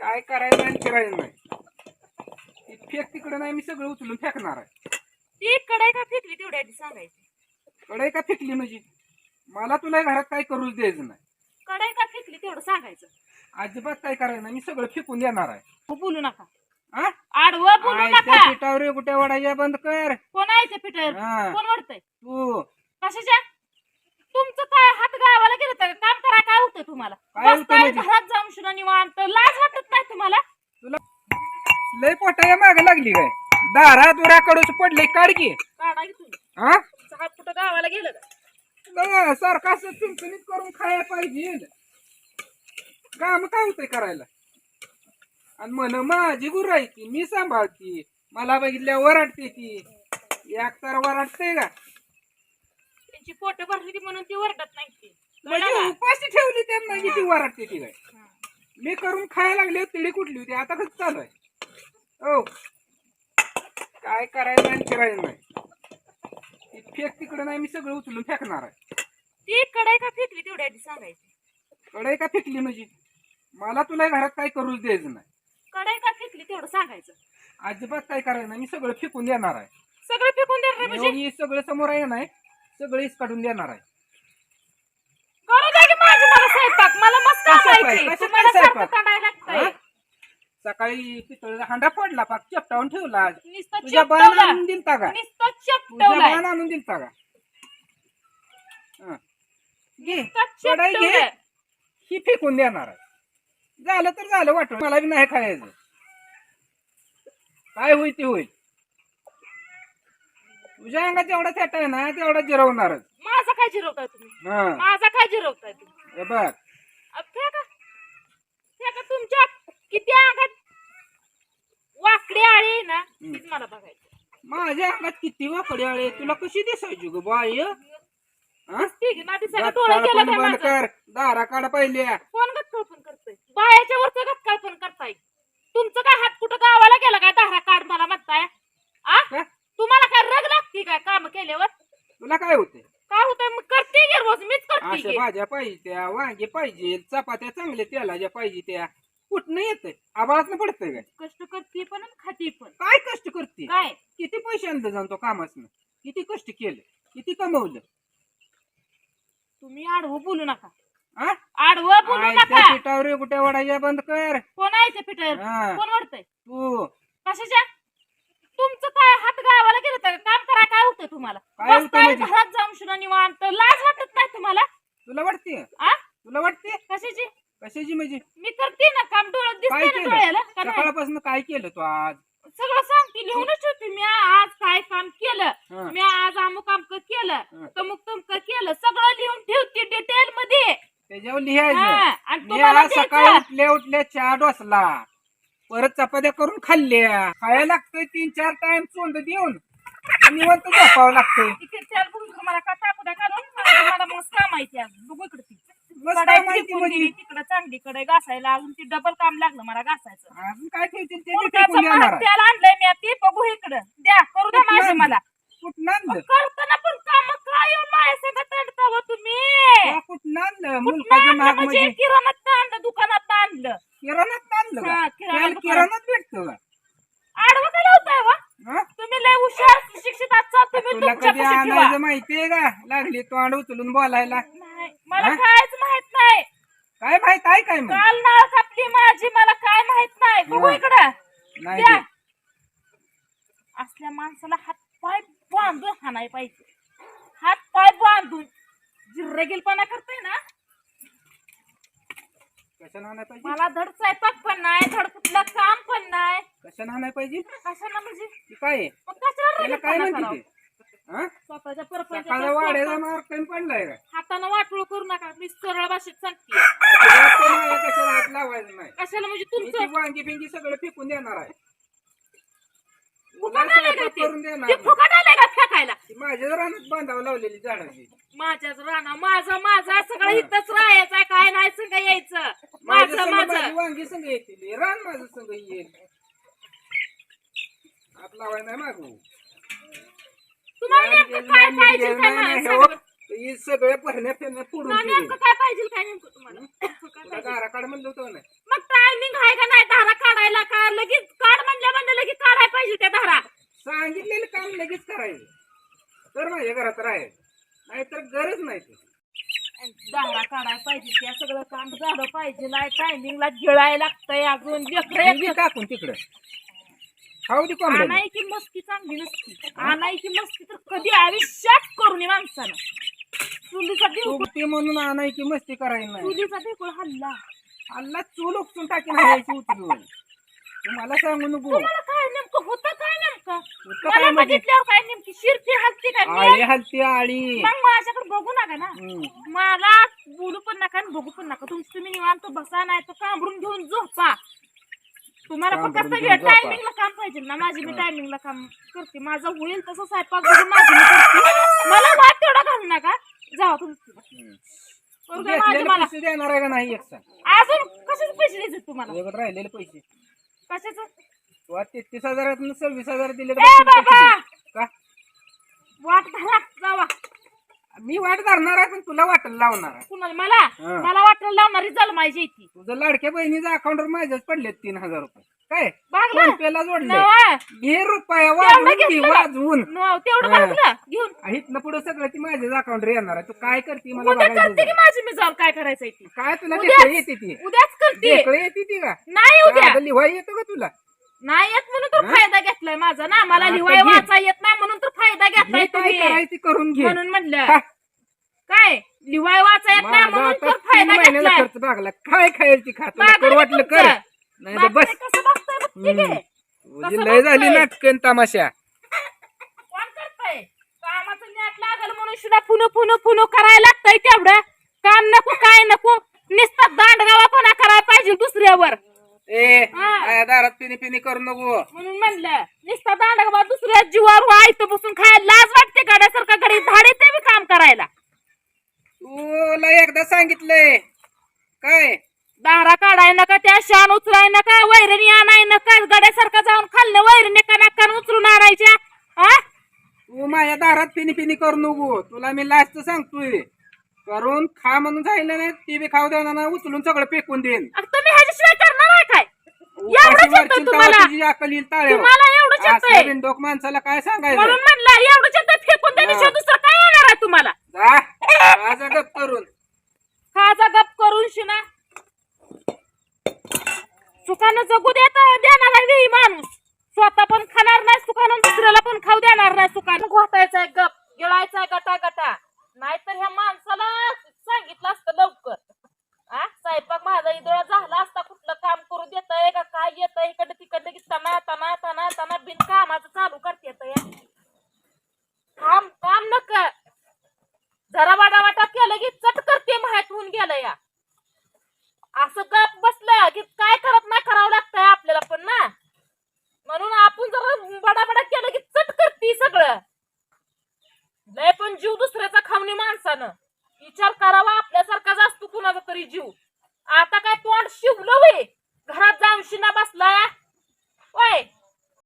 काय करायचं आणि फिरायचं नाही. फेक तिकडे नाही मी सगळं उचलून फेकणार आहे. ती कडे का फेकली तेवढ्या आधी सांगायची. कडे का फेकली म्हणजे? मला तुला घरात काय करूच द्यायचं नाही. कडे का फेकली तेवढं सांगायचं. अजिबात काय करायचं नाही मी सगळं फेकून देणार आहे. हो, बोलू नका. हा आडवं बोलू आयत्या नका. पिठावर कुठे वडायच्या बंद कर. कोण आहे ते पिटर हा. कोण वाटतंय तू. कशाच्या? तुमचं काय हात गावाला गेलं तर काम करा काय होतं तुम्हाला? काय होतं बसताय म्हणजे? घरात जाऊन शुना निवांत लाज वाटत नाही तुम्हाला? तुला लय पोटाया माग लागली काय दारा दुरा कडूच पडले काढ की. काढा की तुम्ही. हा तुमचं हात कुठं गावाला गेलं का? बघा, सारखं असं चुनचुनीत करून खायला पाहिजे. काम काय होतंय करायला? आणि म्हण माझी गुरु आहे ती मी सांभाळती. मला बघितल्या वराडते ती. एक तर वराडते का? त्यांची पोट भरली ती म्हणून ती वरडत नाही ती. म्हणजे उपाशी ठेवली त्यांना की ती वराडते ती काय मी करून खायला लागले तिडी कुठली होती? आता कसं चालू आहे? हो. काय करायचं आणि फिरायचं नाही. फेक तिकडे नाही मी सगळं उचलून फेकणार आहे. ती कडे का फेकली तेवढ्या आधी सांगायची. कडे का फेकली म्हणजे? मला तुला घरात काय करूच द्यायचं नाही. कडे का फेकली तेवढं सांगायचं. अजिबात काय करायचं नाही मी सगळं फेकून देणार आहे. सगळं फेकून देणार म्हणजे? सगळं समोर आहे नाही सगळं इस काढून देणार आहे. करू द्या की माझी मला स्वयंपाक? मला मस्त कशात काम काय? आहे कशात तुम्हाला काय सारखं स्वयंपाक? काढायला लागतंय. हा? सकाळी पितळीचा हांडा फोडला पाक चपटावून ठेवला. नुसतं तुझ्या चिपटवलं. आणून दिलता का? नुसतं तुझ्या चिपटवलंय. आणून दिलता का? हं. घे नुसतं कढई घे. चिपटवलंय. ही फेकून देणार आहे. झालं तर झालं वाटून. मला बी नाही खायचं. काय होईल ते होईल. तुझ्या अंगात जेवढा थेट आहे ना तेवढा जिरवणारच. माझा काय जिरवताय तुम्ही? हा. माझा काय जिरवताय तुम्ही? हे बघ. अ, फेका फेका तुमच्या किती अंगात वाकडी आळी आहे ना तीच मला बघायचं. माझ्या अंगात किती वाकडे आळे तुला कशी दिसायची ग बाय हा? ठीक आहे ना दिसायला डोळे गटकाळ गेलं पण काय बंद माझं? कर. दारा काढ पहिले. कोण गटकळ पण करतोय? बायाच्या वरच गटकळ पण करताय. तुमचं काय हात कुठं गावाला गेला काय दारा काढ मला म्हणताय. आ? तुम्हाला काय रग लागते काय काम केल्यावर? तुला काय होते काय होतंय? मग करते की रोज मीच करते अशा. भाज्या पाहिजे त्या वांगे पाहिजे चपात्या चांगल्या तेलाच्या पाहिजे त्या. कुठनं येतंय? आबाळात पडतंय काय? कष्ट करते पण आणि खाते पण. काय कष्ट करते? काय? किती पैसे आणलं जाऊन तो कामाचं किती कष्ट केलं? किती कमवलं? तुम्ही आडवं बोलू नका. हा आडवं बोलू आयत्या नका. पिठावर कुठे वडायच्या बंद कर. कोण आहे हा. कोण वाटतंय तू. कशाच्या? तुमचं काय हात गावाला गेलं तर काम करा काय होतं तुम्हाला? काय बसताय म्हणजे? घरात जाऊन शुना निवांत लाज वाटत नाही तुम्हाला? तुला वाटते? आ? तुला वाटते? कशाची? कशाची म्हणजे? मी करते ना काम डोळ्यात काय दिसते ना केलं? डोळ्याला का नाही? सकाळपासून काय केलं तू आज? सगळं सांगते लिहूनच ठेवते मी आज काय काम केलं? हं. मी आज अमुक अमक केलं हं. तमुक तमक केलं सगळं लिहून ठेवते डिटेल मध्ये. त्याच्यावर हा, लिहायचं आणि मी तुम्हाला आज सकाळी द्यायचं. उठल्या उठल्या चहा डोसला. परत चपात्या करून खाल्ल्या. खायला लागतंय तीन चार टाइम चोंद देऊन. निवंत झोपावं लागतंय. तिकडे त्याला बघून तुम्हाला का मला मस्त माहिती बघू इकडे ती. मस्त कढई माहिती म्हणजे. तिकडे चांगली कडे घासायला. अजून ती डबल काम लागलं मला घासायचं. अजून काय ठेवतील ते भात आणलंय मी ते बघू इकडं. द्या करू द्या माझे मला. कुठं आणलं? करताना पण काम. काय येऊन माझ्या संग तंडता हो तुम्ही? कुठं आणलं? महाग म्हणजे म्हणजे किराणात आणलं दुकानात आणलं किराणात आणलं का हा, किराणा त्याला दुकानात. किराणात भेटतो का आडवं काय लावताय वा हा? तुम्ही लय हुशार शिक्षित आहात तुम्ही तुला तुमच्या कधी पाशी ठेवा. आणायचं माहितीये का लागली तोंड उचलून बोलायला नाही, मला हा? कायच माहीत नाही काय माहीत आहे काय मग काल नाळ कापली माझी मला काय माहीत नाही बघू हा. इकडं नाही द्या. ते. असल्या माणसाला हात पाय बांधून हाणाय पाहिजे हात पाय बांधून जिरगीलपणा करतोय ना कशानं आणाय पाहिजे मला धड स्वयंपाक पण नाही धड कुठलं काम पण नाही कशानं आणाय पाहिजे कशाला म्हणजे ती काय आहे? मग कशाला त्याला काय रगीलपणा म्हणते? ते? स्वतःच्या पडलाय का? हातानं वाटोळ करू नका. मी सरळ भाषेत सांगते. कशाला हात लावायचं नाही कशाला म्हणजे मी ती तुमचं? वांगी बिंगी सगळं फेकून देणार आहे. फुकट तुला आलंय का स्वयंपाक ते? करून देणार ते नाही. फुकट आलंय का फेकायला? ती माझ्या रानात बांधावं लावलेली झाडाची. माझ्याच राणा माझं माझं सगळं इथंच राहायचं काय नाही संग यायचं. माझ्या माझं संग माझी. माझं वांगी संग येतील. रान माझं संग येईल. हात लावाय नाही मागू. तुम्हाला हो, नेमकं काय पाहिजे मग टायमिंग आहे का नाही धारा काढायला? का लगेच काढ म्हणल्या म्हणलं लगेच काढायला पाहिजे त्या धारा काम लगेच करायचं. तर माझ्या घरात राहायचं. गरज नाही ती काढायला पाहिजे त्या सगळं काम झालं पाहिजे. नाही टायमिंगला गिळायला लागतंय अजून. लेकरं- टाकून तिकडं. खाऊ दे आणायची मस्ती चांगली नसती. आणायची मस्ती तर कधी आयुष्यात करू नये माणसानं. चुलीचा देव ते म्हणून आणायची मस्ती करायला नाही. चुलीचा देव हल्ला. अल्ला चूल उपसून टाकी नाही उचलून. तू मला सांगू नको. तुम्हाला काय नेमकं? होतं काय नेमकं? होतं मला काय म्हणजे? बघितल्यावर काय नेमकी? शिरती हलती काय आळी मी- हलती आळी. मग माझ्याकडे बघू नका ना. हम्म. मला बोलू पण नका आणि बघू पण नका. तुमचं तुम्ही निवांत बसा नाही तर कांबरून घेऊन झोपा. तुम्हाला घेऊन झोपा. टायमिंगला काम पाहिजे ना. माझी मी टायमिंगला काम करते. माझं होईल तसं स्वयंपाक बघून माझी मी करते. मला वाट तेवढा घालू नका. जावा तुम्ही माझं मला. पैसे देणार आहे का नाही एक सांग. अजून कशाचे पैसे द्यायचे तुम्हाला? तुझ्याकडे राहिलेले पैसे. कशाचं? तू आज तेहतीस हजारात सव्वीस हजार दिले तर ए बाकीचे पैसे बाबा! दे. का? वाट धरा जावा. मी वाट धरणार आहे पण तुला वाटल लावणार आहे. कुणाला? मला? हा. मला वाटलं लावणारी माझी इथे. तुझं लाडक्या बहिणीच्या अकाउंटवर माझ्याच पडलेत तीन हजार रुपये. काय? बागला? फोन पेला जोडले. नवा. घे रुपया वाजवून घे घेतलं का? वाजवून. न- तेवढं हा. घेऊन. इथनं पुढे सगळं ती माझ्याच अकाउंटवर येणार आहे. तू काय करते मला उद्या बघायचं करते की आहे. माझी मी जाऊन काय करायचंय ती? काय तुला उद्याच. ढेकळं येते ती? उद्याच करते. ढेकळं येते ती का? नाही उद्या. लिवाय येतो का तुला? नाही येत म्हणून तर फायदा घेतलाय माझा ना. मला आता लिवाय घे. वाचा येत नाही म्हणून तर फायदा घेतलाय काय तुम्ही. करायचं करून घे. म्हणून म्हणलं. काय? लिवाय वाचा येत नाही माझा म्हणून आता तर तीन फायदा महिन्याला घेतलाय. खर्च भागला. काय खायची खा तुला मागं करू वाटलं कर. नाही तर बस. कसं बघताय बघते की? हम्म. कसं तुझी लय झाली बघतोय? नाटकन तमाशा. कोण करतंय? कामाचं नेट लागल म्हणून सुद्धा पुनो पुनो पुनो करायला लागतंय तेवढं. काम नको काय नको. नुसता दांडगावा कोणा करायला पाहिजे दुसऱ्यावर. काय दारात पिणी पिणी करू नको. म्हणून म्हणलं नुसता दांडगावा दुसऱ्या जीवावर वाईट बसून खायला लाज वाटते गाड्यासारखं घरी धाडे ते बी काम करायला. तुला एकदा सांगितलंय. काय? दारा काढाय नका त्या शान उचलाय नका वैरणी आणाय नका गड्यासारखं जाऊन खाल्लं वैरणी का नका उचलून आणायच्या? हा तू माझ्या दारात पिणी पिणी करू नको. तुला मी लास्ट सांगतोय. करून खा म्हणून सांगितलं नाही ती बी खाऊ देणार नाही उचलून सगळं फेकून देईन. अग तुम्ही ह्याच्याशिवाय काय तुम्हाला तुझी येईल. तुम्हाला एवढंच माणसाला काय सांगायचं? म्हणून म्हणलं एवढंच येतंय फेकून देण्याशिवाय दुसरं काय येणार आहे तुम्हाला? जा, माझा गप करून. खाजा गप करून शिना. सुखानं जगू देत देणार आहे वेळी माणूस. स्वतः पण खाणार नाही सुखानं दुसऱ्याला पण खाऊ देणार नाही सुखानं घोटायचंय गप. गिळायचाय गटा गटा नाहीतर ह्या माणसाला सांगितलं असतं लवकर. आ? स्वयंपाक माझा इदोळा झाला असता कुठलं काम करू देतय का? काय येतंय? इकडे तिकडे की तना तना तना तना बिन कामाचं चालू करते या. काम काम नका. जरा वाटा वाटा केलं की चट करते माहीत होऊन गेलं या. असं गप बसलं की काय करत नाही करावं लागतंय आपल्याला पण ना. म्हणून आपण जरा बडाबडा केलं की चट करते सगळं. लय पण जीव दुसऱ्याचा खावणी माणसानं. विचार करावा आपल्यासारखाच असतो कुणाचा तरी जीव. आता काय तोंड शिवलं वे घरात जाऊन शिना बसलाय? होय?